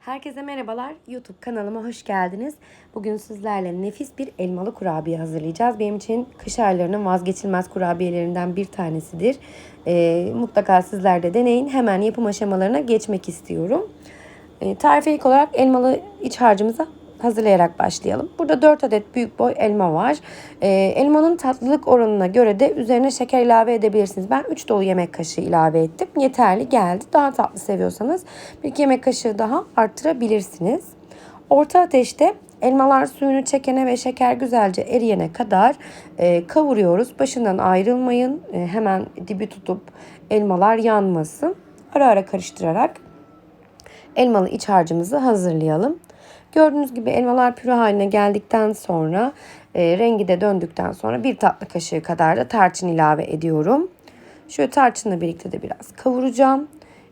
Herkese merhabalar. YouTube kanalıma hoş geldiniz. Bugün sizlerle nefis bir elmalı kurabiye hazırlayacağız. Benim için kış aylarının vazgeçilmez kurabiyelerinden bir tanesidir. Ee, mutlaka sizler de deneyin. Hemen yapım aşamalarına geçmek istiyorum. Ee, tarife ilk olarak elmalı iç harcımıza hazırlayarak başlayalım. Burada 4 adet büyük boy elma var. Ee, elmanın tatlılık oranına göre de üzerine şeker ilave edebilirsiniz. Ben 3 dolu yemek kaşığı ilave ettim. Yeterli geldi. Daha tatlı seviyorsanız bir iki yemek kaşığı daha arttırabilirsiniz. Orta ateşte elmalar suyunu çekene ve şeker güzelce eriyene kadar e, kavuruyoruz. Başından ayrılmayın. E, hemen dibi tutup elmalar yanmasın. Ara ara karıştırarak elmalı iç harcımızı hazırlayalım. Gördüğünüz gibi elmalar püre haline geldikten sonra e, rengi de döndükten sonra bir tatlı kaşığı kadar da tarçın ilave ediyorum. Şöyle tarçınla birlikte de biraz kavuracağım.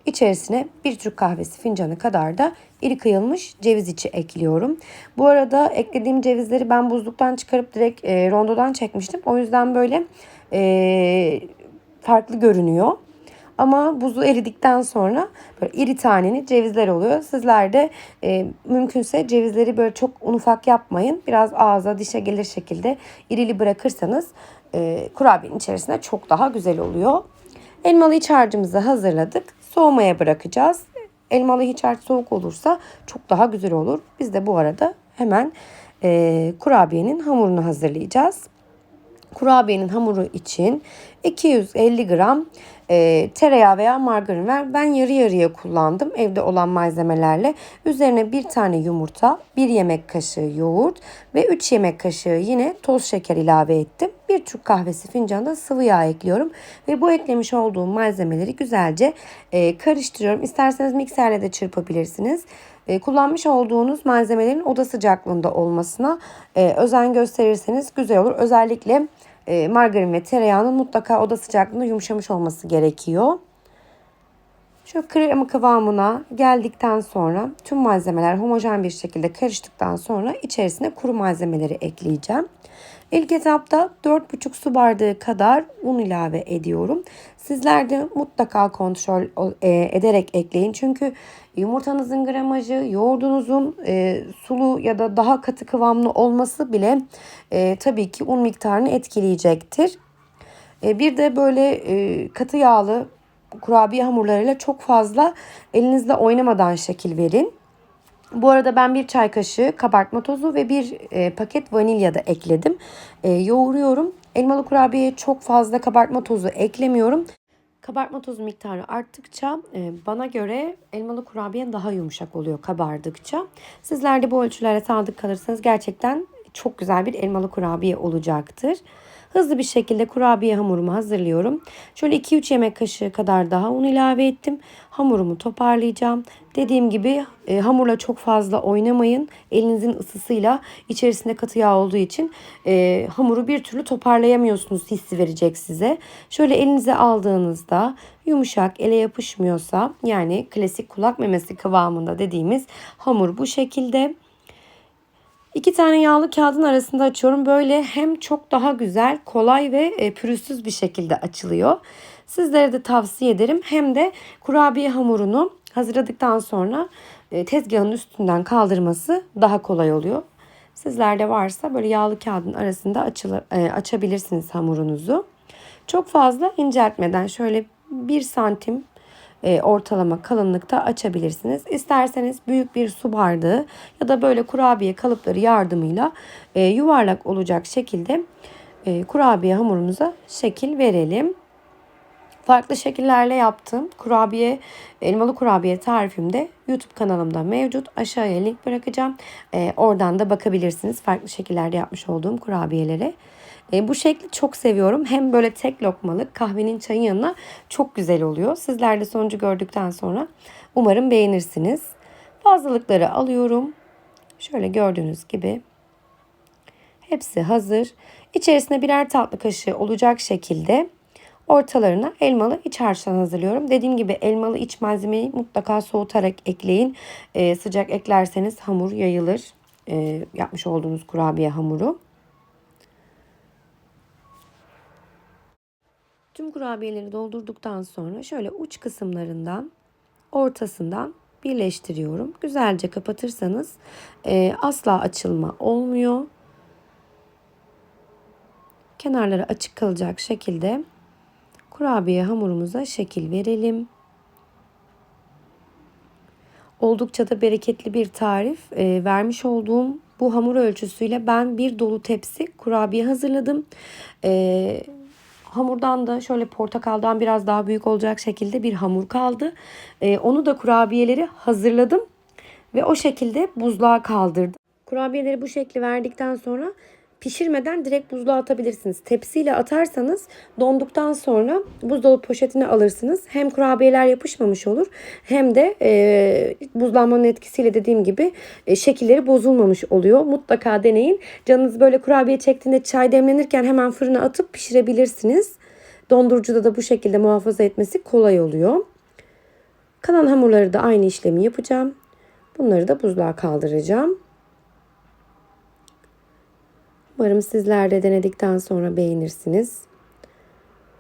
İçerisine bir Türk kahvesi fincanı kadar da iri kıyılmış ceviz içi ekliyorum. Bu arada eklediğim cevizleri ben buzluktan çıkarıp direkt e, rondodan çekmiştim. O yüzden böyle e, farklı görünüyor. Ama buzu eridikten sonra böyle iri taneli cevizler oluyor. Sizler de e, mümkünse cevizleri böyle çok un ufak yapmayın. Biraz ağza dişe gelir şekilde irili bırakırsanız e, kurabiyenin içerisinde çok daha güzel oluyor. Elmalı iç harcımızı hazırladık. Soğumaya bırakacağız. Elmalı iç harç soğuk olursa çok daha güzel olur. Biz de bu arada hemen e, kurabiyenin hamurunu hazırlayacağız. Kurabiyenin hamuru için 250 gram e, tereyağı veya margarin ver. Ben yarı yarıya kullandım evde olan malzemelerle. Üzerine bir tane yumurta, bir yemek kaşığı yoğurt ve 3 yemek kaşığı yine toz şeker ilave ettim. Bir Türk kahvesi fincanında sıvı yağ ekliyorum. Ve bu eklemiş olduğum malzemeleri güzelce e, karıştırıyorum. İsterseniz mikserle de çırpabilirsiniz. E, kullanmış olduğunuz malzemelerin oda sıcaklığında olmasına e, özen gösterirseniz güzel olur. Özellikle e, margarin ve tereyağının mutlaka oda sıcaklığında yumuşamış olması gerekiyor. Şu krema kıvamına geldikten sonra tüm malzemeler homojen bir şekilde karıştıktan sonra içerisine kuru malzemeleri ekleyeceğim. İlk etapta 4,5 su bardağı kadar un ilave ediyorum. Sizler de mutlaka kontrol e, ederek ekleyin. Çünkü yumurtanızın gramajı, yoğurdunuzun e, sulu ya da daha katı kıvamlı olması bile e, tabii ki un miktarını etkileyecektir. Bir de böyle katı yağlı kurabiye hamurlarıyla çok fazla elinizle oynamadan şekil verin. Bu arada ben bir çay kaşığı kabartma tozu ve bir e, paket vanilya da ekledim. E, yoğuruyorum. Elmalı kurabiyeye çok fazla kabartma tozu eklemiyorum. Kabartma tozu miktarı arttıkça e, bana göre elmalı kurabiye daha yumuşak oluyor kabardıkça. Sizler de bu ölçülere sadık kalırsanız gerçekten çok güzel bir elmalı kurabiye olacaktır. Hızlı bir şekilde kurabiye hamurumu hazırlıyorum. Şöyle 2-3 yemek kaşığı kadar daha un ilave ettim. Hamurumu toparlayacağım. Dediğim gibi e, hamurla çok fazla oynamayın. Elinizin ısısıyla içerisinde katı yağ olduğu için e, hamuru bir türlü toparlayamıyorsunuz hissi verecek size. Şöyle elinize aldığınızda yumuşak ele yapışmıyorsa yani klasik kulak memesi kıvamında dediğimiz hamur bu şekilde. İki tane yağlı kağıdın arasında açıyorum. Böyle hem çok daha güzel, kolay ve e, pürüzsüz bir şekilde açılıyor. Sizlere de tavsiye ederim. Hem de kurabiye hamurunu hazırladıktan sonra e, tezgahın üstünden kaldırması daha kolay oluyor. Sizlerde varsa böyle yağlı kağıdın arasında açılır, e, açabilirsiniz hamurunuzu. Çok fazla inceltmeden şöyle bir santim e, ortalama kalınlıkta açabilirsiniz. İsterseniz büyük bir su bardağı ya da böyle kurabiye kalıpları yardımıyla e, yuvarlak olacak şekilde e, kurabiye hamurumuza şekil verelim. Farklı şekillerle yaptığım kurabiye, elmalı kurabiye tarifimde YouTube kanalımda mevcut. Aşağıya link bırakacağım. E, oradan da bakabilirsiniz farklı şekillerde yapmış olduğum kurabiyelere. E, bu şekli çok seviyorum. Hem böyle tek lokmalık kahvenin çayın yanına çok güzel oluyor. Sizler de sonucu gördükten sonra umarım beğenirsiniz. Fazlalıkları alıyorum. Şöyle gördüğünüz gibi hepsi hazır. İçerisine birer tatlı kaşığı olacak şekilde ortalarına elmalı iç harçtan hazırlıyorum. Dediğim gibi elmalı iç malzemeyi mutlaka soğutarak ekleyin. Ee, sıcak eklerseniz hamur yayılır. Ee, yapmış olduğunuz kurabiye hamuru. Tüm kurabiyeleri doldurduktan sonra şöyle uç kısımlarından ortasından birleştiriyorum. Güzelce kapatırsanız e, asla açılma olmuyor. Kenarları açık kalacak şekilde kurabiye hamurumuza şekil verelim. Oldukça da bereketli bir tarif. E, vermiş olduğum bu hamur ölçüsüyle ben bir dolu tepsi kurabiye hazırladım. E, hamurdan da şöyle portakaldan biraz daha büyük olacak şekilde bir hamur kaldı. E, onu da kurabiyeleri hazırladım ve o şekilde buzluğa kaldırdım. Kurabiyeleri bu şekli verdikten sonra pişirmeden direkt buzluğa atabilirsiniz. Tepsiyle atarsanız donduktan sonra buzdolabı poşetine alırsınız. Hem kurabiyeler yapışmamış olur hem de e, buzlanmanın etkisiyle dediğim gibi e, şekilleri bozulmamış oluyor. Mutlaka deneyin. Canınız böyle kurabiye çektiğinde çay demlenirken hemen fırına atıp pişirebilirsiniz. Dondurucuda da bu şekilde muhafaza etmesi kolay oluyor. Kalan hamurları da aynı işlemi yapacağım. Bunları da buzluğa kaldıracağım. Umarım sizler de denedikten sonra beğenirsiniz.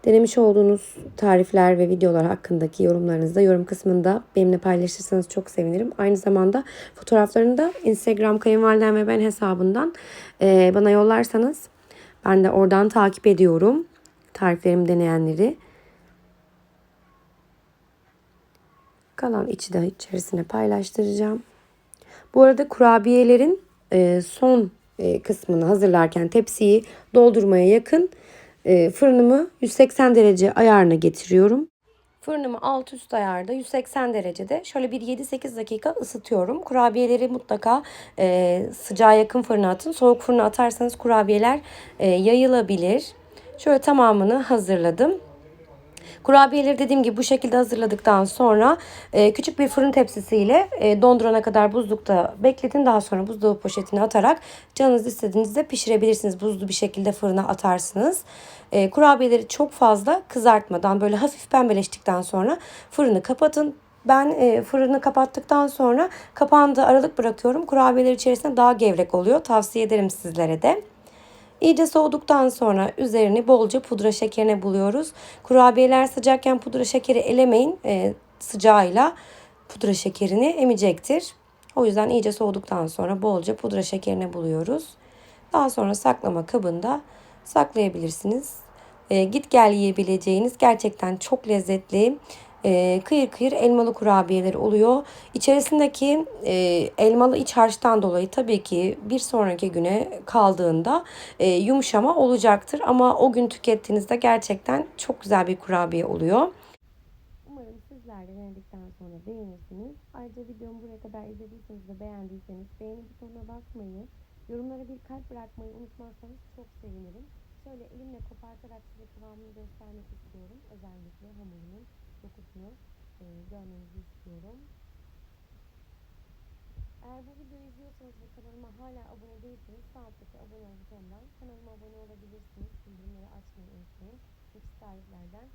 Denemiş olduğunuz tarifler ve videolar hakkındaki yorumlarınızı da yorum kısmında benimle paylaşırsanız çok sevinirim. Aynı zamanda fotoğraflarını da Instagram kayınvalidem ve ben hesabından e, bana yollarsanız ben de oradan takip ediyorum tariflerimi deneyenleri. Kalan içi de içerisine paylaştıracağım. Bu arada kurabiyelerin e, son e, kısmını hazırlarken tepsiyi doldurmaya yakın e, fırınımı 180 derece ayarına getiriyorum. Fırınımı alt üst ayarda 180 derecede şöyle bir 7-8 dakika ısıtıyorum. Kurabiyeleri mutlaka e, sıcağa yakın fırına atın. Soğuk fırına atarsanız kurabiyeler e, yayılabilir. Şöyle tamamını hazırladım. Kurabiyeleri dediğim gibi bu şekilde hazırladıktan sonra e, küçük bir fırın tepsisiyle e, dondurana kadar buzlukta bekletin. Daha sonra buzdolabı poşetine atarak canınız istediğinizde pişirebilirsiniz. Buzlu bir şekilde fırına atarsınız. E, kurabiyeleri çok fazla kızartmadan böyle hafif pembeleştikten sonra fırını kapatın. Ben e, fırını kapattıktan sonra kapağında aralık bırakıyorum. Kurabiyeler içerisinde daha gevrek oluyor. Tavsiye ederim sizlere de. İyice soğuduktan sonra üzerini bolca pudra şekerine buluyoruz. Kurabiyeler sıcakken pudra şekeri elemeyin. E, sıcağıyla pudra şekerini emecektir. O yüzden iyice soğuduktan sonra bolca pudra şekerine buluyoruz. Daha sonra saklama kabında saklayabilirsiniz. E, git gel yiyebileceğiniz gerçekten çok lezzetli e, kıyır kıyır elmalı kurabiyeler oluyor. İçerisindeki e, elmalı iç harçtan dolayı tabii ki bir sonraki güne kaldığında e, yumuşama olacaktır. Ama o gün tükettiğinizde gerçekten çok güzel bir kurabiye oluyor. Umarım sizler de denedikten sonra beğenirsiniz. Ayrıca videomu buraya kadar izlediyseniz ve beğendiyseniz beğeni butonuna basmayı, yorumlara bir kalp bırakmayı unutmazsanız çok sevinirim. Şöyle elimle kopartarak size kıvamını göstermek istiyorum. Özellikle hamurunun dokusunu e, görmenizi istiyorum. Eğer bu videoyu izliyorsanız ve kanalıma hala abone değilseniz sağ alttaki abone ol butonundan kanalıma abone olabilirsiniz. Bildirimleri açmayı unutmayın. Nefis tariflerden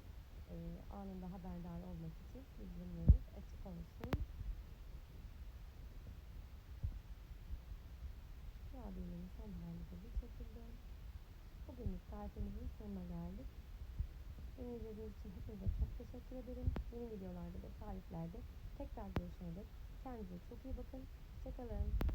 e, anında haberdar olmak için bildirimleriniz açık olsun. Kurabiyenin son hali de bu şekilde. Bugünlük tarifimizin sonuna geldik. Beni izlediğiniz için hepinize çok teşekkür ederim. Yeni videolarda ve tariflerde tekrar görüşene dek kendinize çok iyi bakın. Hoşçakalın.